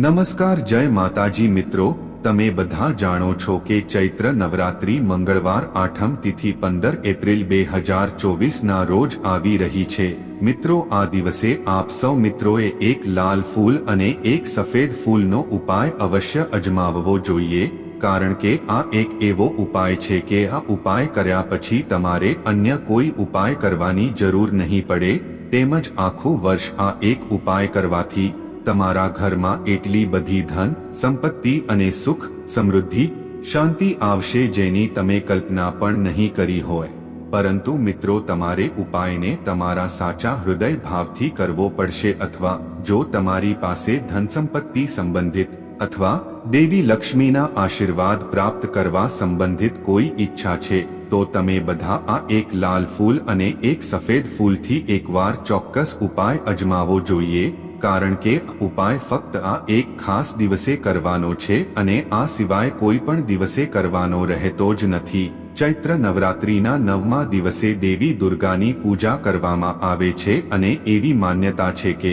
નમસ્કાર, જય માતાજી મિત્રો. તમે બધા જાણો છો કે ચૈત્ર નવરાત્રી મંગળવાર આઠમ તિથિ પંદર એપ્રિલ બે હજાર ચોવીસના રોજ આવી રહી છે. મિત્રો, આ દિવસે આપ સૌ મિત્રોએ એક લાલ ફૂલ અને એક સફેદ ફૂલનો ઉપાય અવશ્ય અજમાવવો જોઈએ, કારણ કે આ એક એવો ઉપાય છે કે આ ઉપાય કર્યા પછી તમારે અન્ય કોઈ ઉપાય કરવાની જરૂર નહીં પડે, તેમજ આખું વર્ષ આ એક ઉપાય કરવાથી તમારા ઘરમાં એટલી બધી ધન, સંપત્તિ અને સુખ, સમૃદ્ધિ, શાંતિ આવશે જેની તમે કલ્પના પણ નહીં કરી હોય. પરંતુ મિત્રો, તમારે ઉપાયને તમારા સાચા હૃદય ભાવથી કરવો પડશે અથવા જો તમારી પાસે ધન સંપત્તિ સંબંધિત અથવા દેવી લક્ષ્મીના આશીર્વાદ પ્રાપ્ત કરવા સંબંધિત કોઈ ઈચ્છા છે, તો તમે બધા આ એક લાલ ફૂલ અને એક સફેદ ફૂલથી એકવાર ચોક્કસ ઉપાય અજમાવો જોઈએ. કારણ કે ઉપાય ફક્ત આ એક ખાસ દિવસે કરવાનો છે અને આ સિવાય કોઈ પણ દિવસે કરવાનો રહેતો જ નથી. ચૈત્ર નવરાત્રીના નવમા દિવસે દેવી દુર્ગાની પૂજા કરવામાં આવે છે અને એવી માન્યતા છે કે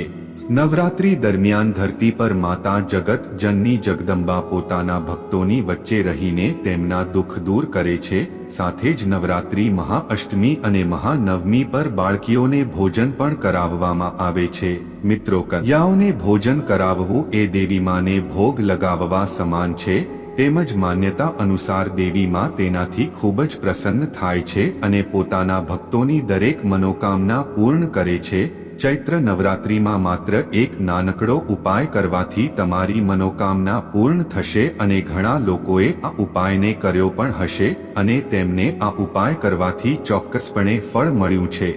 નવરાત્રી દરમિયાન ધરતી પર માતા જગત જનની જગદંબા પોતાના ભક્તોની વચ્ચે રહીને તેમના દુઃખ દૂર કરે છે. સાથે જ નવરાત્રી મહાઅષ્ટમી અને મહાનવમી પર બાળકીઓને ભોજન પણ કરાવવામાં આવે છે. મિત્રો કન્યાઓને ભોજન કરાવવું એ દેવી માને ભોગ લગાવવા સમાન છે. તેમજ માન્યતા અનુસાર દેવી માં તેનાથી ખૂબ જ પ્રસન્ન થાય છે અને પોતાના ભક્તોની દરેક મનોકામના પૂર્ણ કરે છે. ચૈત્ર નવરાત્રિમાં માત્ર એક નાનકડો ઉપાય કરવાથી તમારી મનોકામના પૂર્ણ થશે અને ઘણા લોકોએ આ ઉપાયને કર્યો પણ હશે અને તેમને આ ઉપાય કરવાથી ચોક્કસપણે ફળ મળ્યું છે.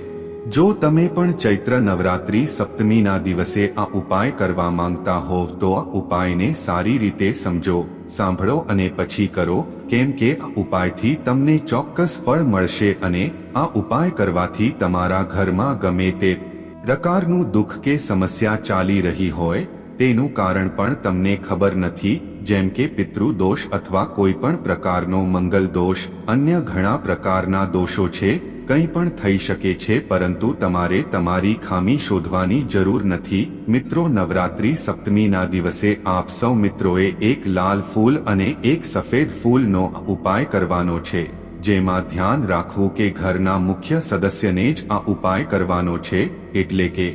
જો તમે પણ ચૈત્ર નવરાત્રિ સપ્તમીના દિવસે આ ઉપાય કરવા માંગતા હોવ તો આ ઉપાયને સારી રીતે સમજો, સાંભળો અને પછી કરો, કેમ કે આ ઉપાયથી તમને ચોક્કસ ફળ મળશે અને આ ઉપાય કરવાથી તમારા ઘરમાં ગમે તે પ્રકારનું દુઃખ કે સમસ્યા ચાલી રહી હોય, તેનું કારણ પણ તમને ખબર નથી, જેમ કે પિતૃદોષ અથવા કોઈ પણ પ્રકારનો મંગલ દોષ, અન્ય ઘણા પ્રકારના દોષો છે, કંઈ પણ થઈ શકે છે, પરંતુ તમારે તમારી ખામી શોધવાની જરૂર નથી. મિત્રો, નવરાત્રી સપ્તમીના દિવસે આપ સૌ મિત્રોએ એક લાલ ફૂલ અને એક સફેદ ફૂલનો ઉપાય કરવાનો છે. જેમાં ધ્યાન રાખવું કે ઘરના મુખ્ય સદસ્યને જ આ ઉપાય કરવાનો છે, એટલે કે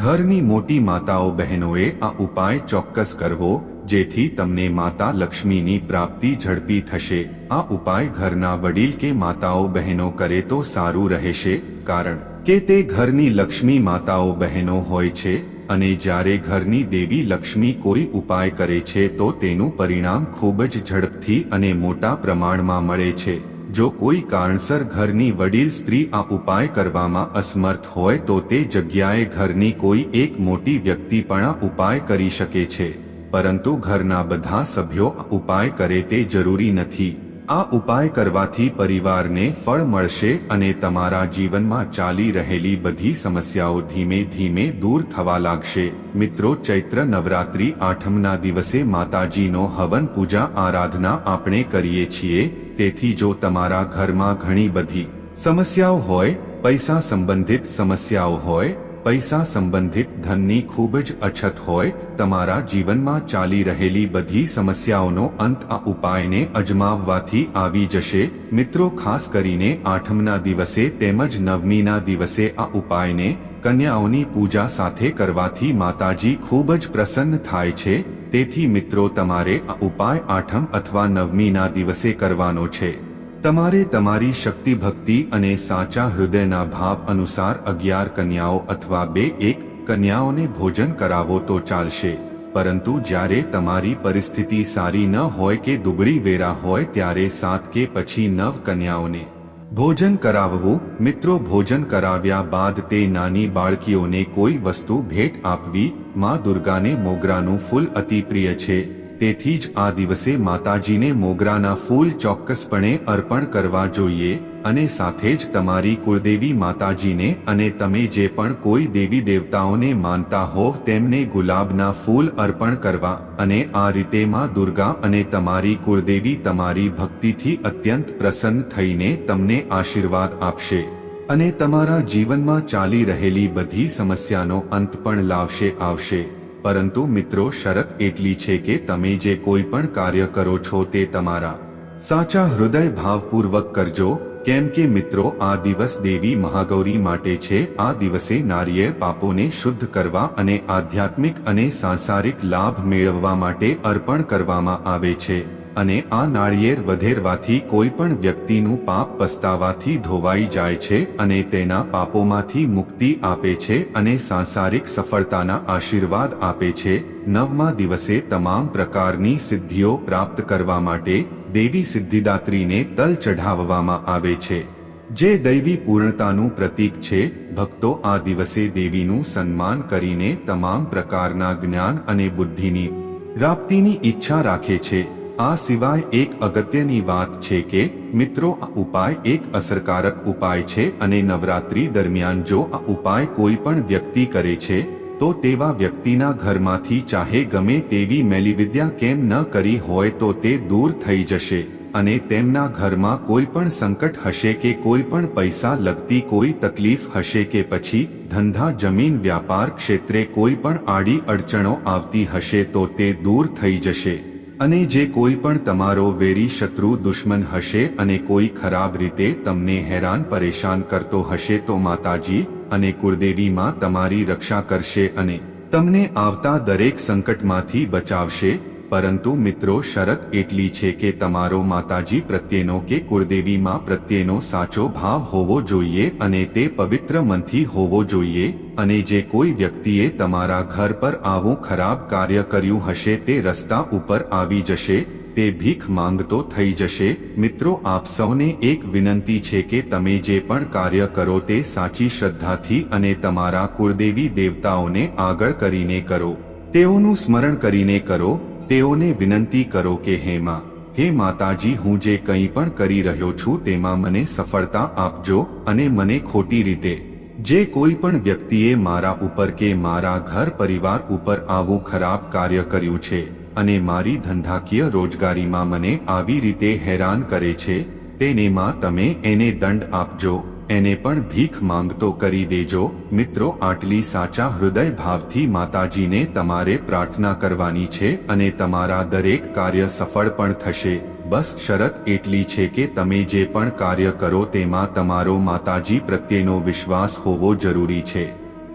ઘરની મોટી માતાઓ બહેનોએ આ ઉપાય ચોક્કસ કરવો, જેથી તમને માતા લક્ષ્મીની પ્રાપ્તિ ઝડપી થશે. આ ઉપાય ઘરના વડીલ કે માતાઓ બહેનો કરે તો સારું રહેશે, કારણ કે તે ઘરની લક્ષ્મી માતાઓ બહેનો હોય છે, અને જ્યારે ઘરની દેવી લક્ષ્મી કોઈ ઉપાય કરે છે તો તેનું પરિણામ ખૂબ જ ઝડપથી અને મોટા પ્રમાણમાં મળે છે. જો કોઈ કારણસર ઘરની વડીલ સ્ત્રી આ ઉપાય કરવામાં અસમર્થ હોય તો તે જગ્યાએ ઘરની કોઈ એક મોટી વ્યક્તિ પણ આ ઉપાય કરી શકે છે. પરંતુ ઘરના બધા સભ્યો ઉપાય કરે તે જરૂરી નથી. આ ઉપાય કરવાથી પરિવારને ફળ મળશે અને તમારા જીવનમાં ચાલી રહેલી બધી સમસ્યાઓ ધીમે ધીમે દૂર થવા લાગશે. મિત્રો, ચૈત્ર નવરાત્રી આઠમના દિવસે માતાજીનો હવન પૂજા આરાધના આપણે કરીએ છીએ. તેથી જો તમારા ઘરમાં ઘણી બધી સમસ્યાઓ હોય, પૈસા સંબંધિત સમસ્યાઓ હોય પૈસા સંબંધિત ધનની ખૂબ જ અછત હોય, તમારા જીવનમાં ચાલી રહેલી બધી સમસ્યાઓનો અંત આ ઉપાયને અજમાવવાથી આવી જશે. મિત્રો, ખાસ કરીને આઠમના દિવસે તેમજ નવમીના દિવસે આ ઉપાયને કન્યાઓની પૂજા સાથે કરવાથી માતાજી ખૂબ જ પ્રસન્ન થાય છે. તેથી મિત્રો, તમારે આ ઉપાય આઠમ અથવા નવમીના દિવસે કરવાનો છે. તમારે તમારી શક્તિ ભક્તિ અને સાચા હૃદયના ભાવ અનુસાર અગિયાર કન્યાઓ અથવા બે એક કન્યાઓને ભોજન કરાવો તો ચાલશે. પરંતુ જ્યારે તમારી પરિસ્થિતિ સારી ન હોય કે દુબળી વેરા હોય ત્યારે સાત કે પછી નવ કન્યાઓને ભોજન કરાવવું, મિત્રો ભોજન કરાવ્યા બાદ તે નાની બાળકીઓને કોઈ વસ્તુ ભેટ આપવી, માં દુર્ગાને મોગરાનું ફૂલ અતિ પ્રિય છે. તેથી જ આ દિવસે માતાજીને મોગરાના ફૂલ ચોક્કસપણે અર્પણ કરવા જોઈએ અને સાથે જ તમારી કુળદેવી માતાજીને અને તમે જે પણ કોઈ દેવી દેવતાઓને માનતા હો તેમને ગુલાબના ફૂલ અર્પણ કરવા અને આ રીતે માં દુર્ગા અને તમારી કુળદેવી તમારી ભક્તિથી અત્યંત પ્રસન્ન થઈને તમને આશીર્વાદ આપશે અને તમારા જીવનમાં ચાલી રહેલી બધી સમસ્યાનો અંત પણ લાવશે, આવશે. પરંતુ મિત્રો શરત એટલી છે કે તમે જે કોઈ પણ કાર્ય કરો છો તે તમારા સાચા હૃદય ભાવપૂર્વક કરજો, કેમ કે મિત્રો આ દિવસ દેવી મહાગૌરી માટે છે. આ દિવસે નારિયેળ પાપોને શુદ્ધ કરવા અને આધ્યાત્મિક અને સાંસારિક લાભ મેળવવા માટે અર્પણ કરવામાં આવે છે. અને આ નાળિયેર વધેરવાથી કોઈ પણ વ્યક્તિનું પાપ પસ્તાવાથી ધોવાઈ જાય છે અને તેના પાપોમાંથી મુક્તિ આપે છે અને સાંસારિક સફળતાના આશીર્વાદ આપે છે. નવમા દિવસે તમામ પ્રકારની સિદ્ધિઓ પ્રાપ્ત કરવા માટે દેવી સિદ્ધિદાત્રીને તલ ચઢાવવામાં આવે છે. જે દૈવી પૂર્ણતાનું પ્રતીક છે, ભક્તો આ દિવસે દેવીનું સન્માન કરીને તમામ પ્રકારના જ્ઞાન અને બુદ્ધિની પ્રાપ્તિની ઈચ્છા રાખે છે. આ સિવાય એક અગત્યની વાત છે કે, મિત્રો, આ ઉપાય એક અસરકારક ઉપાય છે અને નવરાત્રી દરમિયાન જો આ ઉપાય કોઈ પણ વ્યક્તિ કરે છે, તો તેવા વ્યક્તિના ઘરમાંથી ચાહે ગમે તેવી મેલીવિદ્યા કેમ ન કરી હોય તો તે દૂર થઈ જશે અને તેમના ઘરમાં કોઈ પણ સંકટ હશે કે કોઈ પણ પૈસા લગતી કોઈ તકલીફ હશે કે પછી ધંધા, જમીન, વ્યાપાર ક્ષેત્રે કોઈ પણ આડી અડચણો આવતી હશે તો તે દૂર થઈ જશે. અને જે કોઈ પણ તમારો વેરી શત્રુ દુશ્મન હશે અને કોઈ ખરાબ રીતે તમને હેરાન પરેશાન કરતો હશે તો માતાજી અને કુળદેવીમાં તમારી રક્ષા કરશે અને તમને આવતા દરેક સંકટમાંથી બચાવશે. પરંતુ મિત્રો શરત એટલી છે કે તમારો માતાજી પ્રત્યેનો કે કુળદેવીમાં પ્રત્યેનો સાચો ભાવ હોવો જોઈએ અને તે પવિત્ર મનથી હોવો જોઈએ અને જે કોઈ વ્યક્તિએ તમારા ઘર પર આવું ખરાબ કાર્ય કર્યું હશે તે રસ્તા ઉપર આવી જશે, તે ભીખ માંગતો થઈ જશે. મિત્રો આપ સૌને એક વિનંતી છે કે તમે જે પણ કાર્ય કરો તે સાચી શ્રદ્ધાથી અને તમારા કુળદેવી દેવતાઓને આગળ કરીને કરો. તેઓનું સ્મરણ કરીને કરો તેઓને વિનંતી કરો કે, હે માં, હે માતાજી, હું જે કંઈ પણ કરી રહ્યો છું તેમાં મને સફળતા આપજો અને મને ખોટી રીતે, જે કોઈ પણ વ્યક્તિએ મારા ઉપર કે મારા ઘર પરિવાર ઉપર આવું ખરાબ કાર્ય કર્યું છે અને મારી ધંધાકીય રોજગારીમાં મને આવી રીતે હેરાન કરે છે, તેને માં તમે એને દંડ આપજો. એને પણ ભીખ માંગતો કરી દેજો. મિત્રો, આટલી સાચા હૃદય ભાવથી માતાજીને તમારે પ્રાર્થના કરવાની છે અને તમારા દરેક કાર્ય સફળ પણ થશે. બસ શરત એટલી છે કે તમે જે પણ કાર્ય કરો તેમાં તમારો માતાજી પ્રત્યેનો વિશ્વાસ હોવો જરૂરી છે.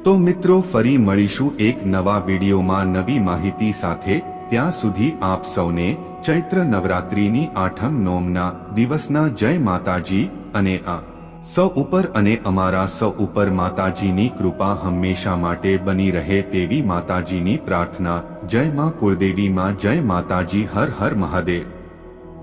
તો મિત્રો, ફરી મળીશું એક નવા વિડીયોમાં નવી માહિતી સાથે. ત્યાં સુધી આપ સૌને ચૈત્ર નવરાત્રિની આઠમ નોમના દિવસના જય માતાજી અને આ સૌ ઉપર અને અમારા સૌ ઉપર માતાજીની કૃપા હંમેશા માટે બની રહે તેવી માતાજીની પ્રાર્થના. જય માં કુળદેવી માં જય માતાજી, હર હર મહાદેવ.